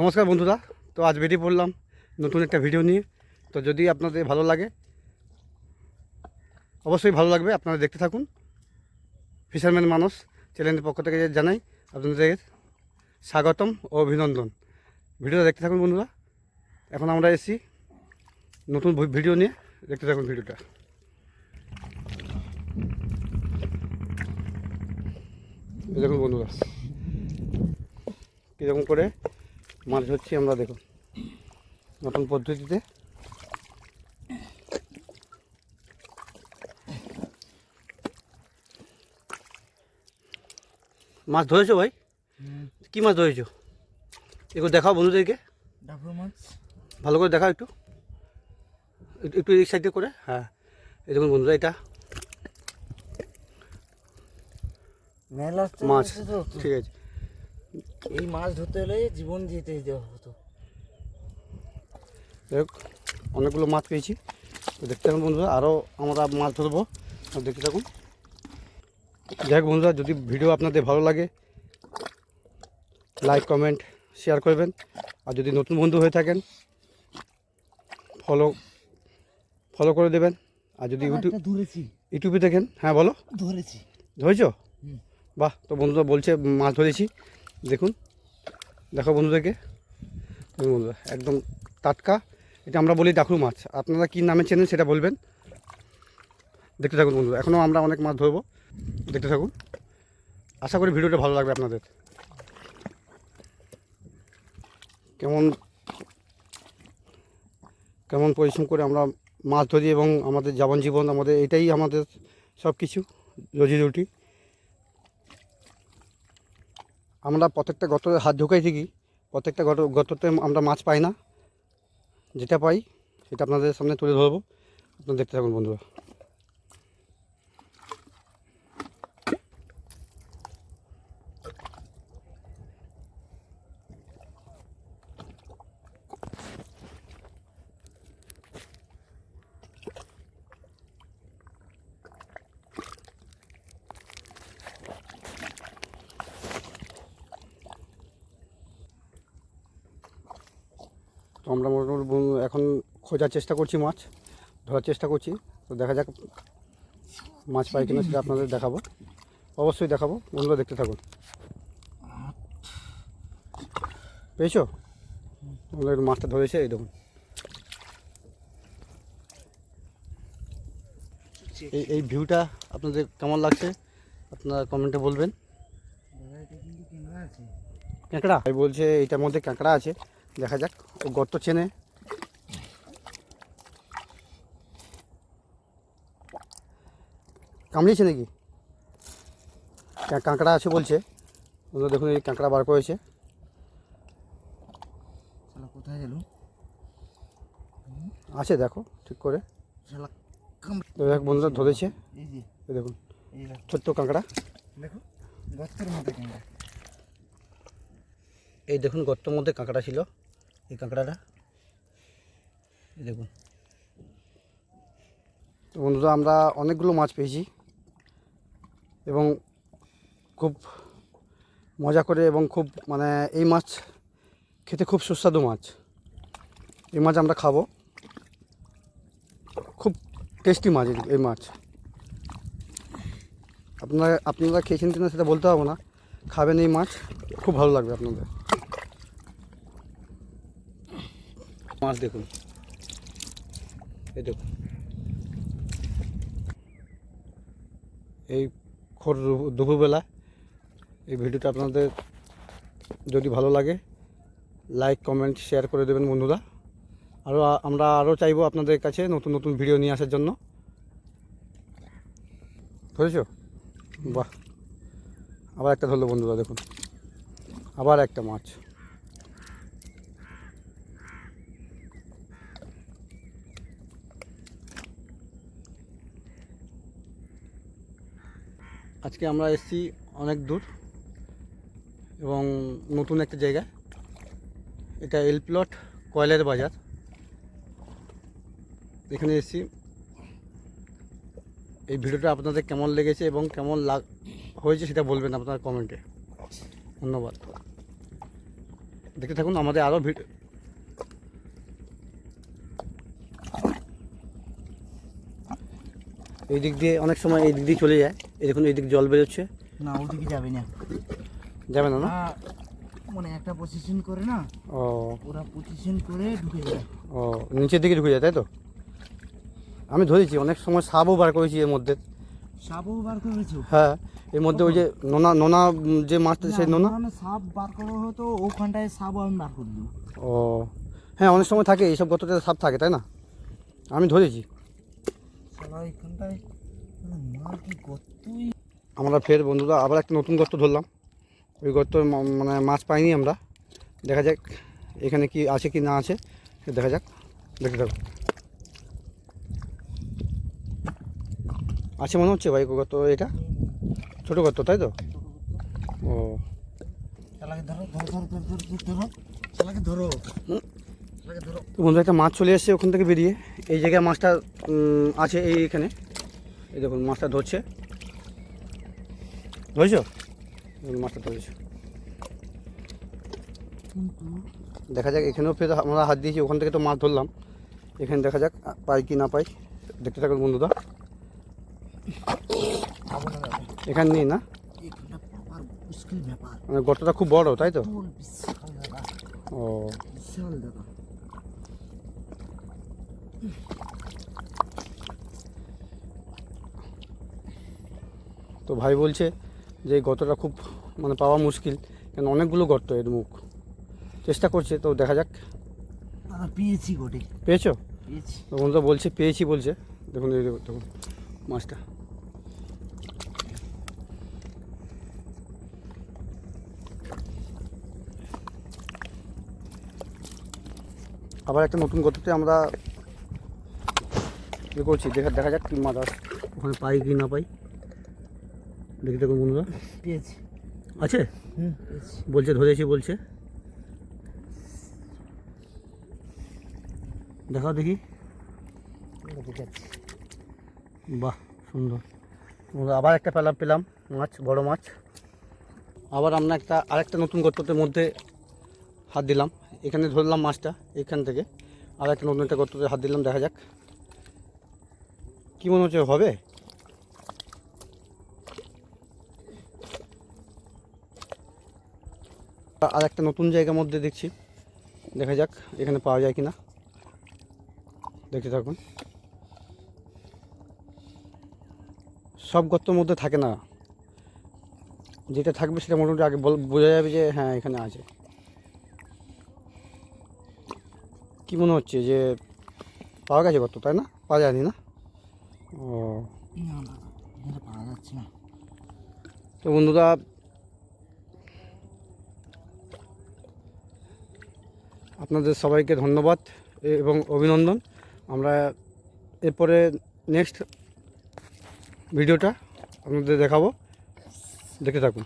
নমস্কার বন্ধুরা, তো আজ বেরিয়ে পড়লাম নতুন একটা ভিডিও নিয়ে। তো যদি আপনাদের ভালো লাগে, অবশ্যই ভালো লাগবে, আপনারা দেখতে থাকুন। ফিশারম্যান মানুষ চ্যানেলের পক্ষ থেকে জানাই আপনাদের স্বাগতম ও অভিনন্দন। ভিডিওটা দেখতে থাকুন বন্ধুরা। এখন আমরা এসেছি নতুন ভিডিও নিয়ে। দেখতে থাকুন ভিডিওটা দেখুন বন্ধুরা, কীরকম করে মাছ ধরছি আমরা দেখুন নতুন পদ্ধতিতে। মাছ ধরেছো ভাই? কি মাছ ধরেছো? একটু দেখাও বন্ধুদেরকে। মাছ। ভালো করে দেখাও একটু। একটু- একটু এই সাইডে করে হ্যাঁ। এই দেখুন বন্ধুরা এটা। মাছ। ঠিক আছে। এই মাছ ধরতে হলে জীবন দিতে দেওয়া হতো। যাই হোক অনেকগুলো মাছ পেয়েছি। তো দেখতে থাকুন বন্ধুরা আরও আমরা মাছ ধরবো। দেখতে থাকুন। যাই হোক বন্ধুরা যদি ভিডিও আপনাদের ভালো লাগে লাইক কমেন্ট শেয়ার করবেন। আর যদি নতুন বন্ধু হয়ে থাকেন ফলো ফলো করে দেবেন। আর যদি ইউটিউব ইউটিউবে দেখেন হ্যাঁ বলো। ধরেছি। ধরেছ? হুম। বাহ তো বন্ধুরা বলছে মাছ ধরেছি। দেখুন। দেখো বন্ধুদেরকে। বন্ধুরা, একদম টাটকা। এটা আমরা বলি ডাকরু মাছ। আপনারা কী নামে চেনেন সেটা বলবেন। দেখতে থাকুন বন্ধুরা, এখনও আমরা অনেক মাছ ধরবো। দেখতে থাকুন। আশা করি ভিডিওটা ভালো লাগবে আপনাদের। কেমন কেমন পরিশ্রম করে আমরা মাছ ধরি এবং আমাদের যাবন জীবন, আমাদের এটাই আমাদের সব কিছু রোজি রুটি। আমরা প্রত্যেকটা গত হাত ঢুকাই থাকি প্রত্যেকটা গত গততে আমরা মাছ পাই না। যেটা পাই, সেটা আপনাদের সামনে তুলে ধরবো। আপনারা দেখতে থাকুন, বন্ধুরা। আমরা মোটামুটি এখন খোঁজার চেষ্টা করছি মাছ ধরার চেষ্টা করছি। তো দেখা যাক মাছ পাই কিনা সেটা আপনাদের দেখাবো। অবশ্যই দেখাবো বন্ধুরা দেখতে থাকুন। পেয়েছ? একটু মাছটা ধরেছে এই দেখুন। এই এই ভিউটা আপনাদের কেমন লাগছে? আপনারা কমেন্টে বলবেন। কাঁকড়া বলছে এইটার মধ্যে কাঁকড়া আছে। দেখা যাক ও গর্ত চেনে। কামড়িয়েছে নাকি? কাঁকড়া আছে বলছে। বন্ধুরা দেখুন এই কাঁকড়া বার করেছে। কোথায় গেল? আছে দেখো ঠিক করে। দেখ বন্ধুরা ধরেছে। দেখুন ছোট্ট কাঁকড়া। দেখো গর্তের মধ্যে কেনা এই দেখুন, গর্তের মধ্যে কাঁকড়া ছিল। এই কাঁকড়াটা দেখুন। তো বন্ধুরা, আমরা অনেকগুলো মাছ পেয়েছি এবং খুব মজা করে এবং খুব মানে এই মাছ খেতে খুব সুস্বাদু মাছ। এই মাছ আমরা খাব। খুব টেস্টি মাছ এই- মাছ। আপনারা আপনারা খেয়েছেন কিনা সেটা বলতে পারব না। খাবেন এই মাছ, খুব ভালো লাগবে আপনাদের। মাছ দেখুন। এই দেখুন। এই খোর দুপুরবেলা এই ভিডিওটা আপনাদের যদি ভালো লাগে লাইক কমেন্ট শেয়ার করে দেবেন বন্ধুরা। আরও আমরা আরও চাইব আপনাদের কাছে নতুন নতুন ভিডিও নিয়ে আসার জন্য। ধরেছো? বাহ। আবার একটা ধরলো বন্ধুরা, দেখুন। আবার একটা মাছ। আজকে আমরা এসেছি অনেক দূর এবং নতুন একটা জায়গায়। এটা এল প্লট কয়লার বাজার। এখানে এসেছি। এই ভিডিওটা আপনাদের কেমন লেগেছে এবং কেমন লাগ, হয়েছে সেটা বলবেন আপনার কমেন্টে ধন্যবাদ। দেখতে থাকুন, আমাদের আরও ভিডিও এই দিক দিয়ে অনেক সময় এই দিক দিয়ে চলে যায়। এই দেখুন জল বেরোচ্ছে। না ওদিকে যাবে না। যাবে না না? মানে একটা পজিশন করে না ও। ওরা পজিশন করে ঢুকে যায়। ও নিচের দিকে ঢুকে যায় তাই তো? আমি ধরেছি অনেক সময় সাপও বার করেছি এর মধ্যে। সাপও বার করেছ? হ্যাঁ এর মধ্যে ওই যে নোনা নোনা যে মাছটা সেই নোনা? সাপ বার করা হতো ওখানটায় সাপও আমি বার করে ও হ্যাঁ অনেক সময় থাকে এইসব গততে সাপ থাকে তাই না? আমি ধরেছি। এখানটায় আমরা ফের বন্ধুরা আবার একটা নতুন গর্ত ধরলাম। ওই গর্ত মানে মাছ পাইনি আমরা। দেখা যাক এখানে কি আছে কি না আছে। দেখা যাক। দেখতে থাকো আছে মনে হচ্ছে ভাই গর্ত এটা? ছোটো গর্ত তাই তো? ও। বন্ধু একটা মাছ চলে এসছে ওখান থেকে বেরিয়ে। এই জায়গায় মাছটা আছে এই এখানে। এই দেখুন মাছটা ধরছে। ধরেছো? দেখুন মাছটা ধরেছে। দেখা যাক এখানেও ফের আমরা হাত দিয়েছি ওখান থেকে তো মাছ ধরলাম। এখানে দেখা যাক পাই কি না পাই। দেখতে থাকুন বন্ধুরা। এখানে নেই না? মানে গর্তটা খুব বড় তাই তো? ও। তো ভাই বলছে যে এই গর্তটা খুব মানে পাওয়া মুশকিল কেন অনেকগুলো গর্ত এর মুখ। চেষ্টা করছে তো দেখা যাক। পেয়েছি গোটে। পেয়েছ? তখন তো বলছে পেয়েছি বলছে। দেখুন এই দেখুন মাছটা। আবার একটা নতুন গততে আমরা ইয়ে করছি দেখা দেখা যাক কি মাছ আসে। ওখানে পাই কি না পাই। দেখি দেখুন বন্ধুরা। পেয়েছি। আছে? বলছে ধরেছি বলছে। দেখাও দেখি। বাহ সুন্দর। আবার একটা পেলাম পেলাম। মাছ বড় মাছ। আবার আমরা একটা আরেকটা নতুন গর্ততের মধ্যে হাত দিলাম। এখানে ধরলাম মাছটা এখান থেকে। আর একটা নতুন একটা গর্ততে হাত দিলাম দেখা যাক। কী মনে হচ্ছে হবে? আর একটা নতুন জায়গার মধ্যে দেখছি। দেখা যাক এখানে পাওয়া যায় কি না দেখতে থাকুন। সব গর্তর মধ্যে থাকে না। যেটা থাকবে সেটা মোটামুটি আগে বোঝা যাবে যে হ্যাঁ এখানে আছে। কি মনে হচ্ছে যে পাওয়া গেছে গর্ত তাই না? পাওয়া যায়নি না? ও। তো বন্ধুরা আপনাদের সবাইকে ধন্যবাদ এবং অভিনন্দন। আমরা এরপরে নেক্সট ভিডিওটা আপনাদের দেখাবো। দেখে থাকুন।